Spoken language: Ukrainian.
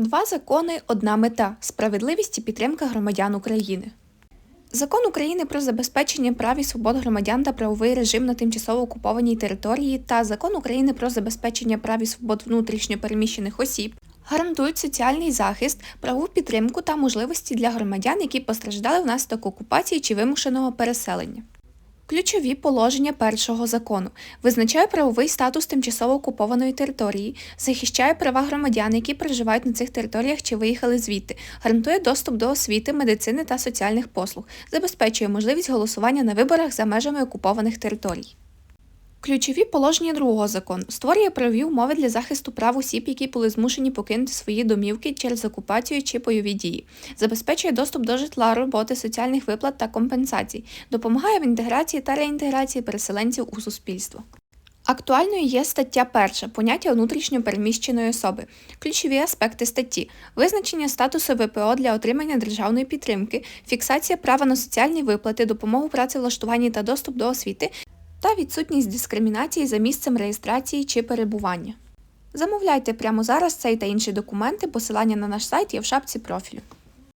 Два закони, одна мета справедливість і підтримка громадян України. Закон України про забезпечення прав і свобод громадян та правовий режим на тимчасово окупованій території та Закон України про забезпечення прав і свобод внутрішньо переміщених осіб гарантують соціальний захист, правову підтримку та можливості для громадян, які постраждали внаслідок окупації чи вимушеного переселення. Ключові положення першого закону визначає правовий статус тимчасово окупованої території, захищає права громадян, які проживають на цих територіях чи виїхали звідти, гарантує доступ до освіти, медицини та соціальних послуг, забезпечує можливість голосування на виборах за межами окупованих територій. Ключові положення другого закону створює правові умови для захисту прав осіб, які були змушені покинути свої домівки через окупацію чи бойові дії, забезпечує доступ до житла, роботи, соціальних виплат та компенсацій, допомагає в інтеграції та реінтеграції переселенців у суспільство. Актуальною є стаття 1 поняття внутрішньо переміщеної особи. Ключові аспекти статті: визначення статусу ВПО для отримання державної підтримки, фіксація права на соціальні виплати, допомогу працевлаштуванні та доступ до освіти, та відсутність дискримінації за місцем реєстрації чи перебування. Замовляйте прямо зараз цей та інші документи, посилання на наш сайт є в шапці профілю.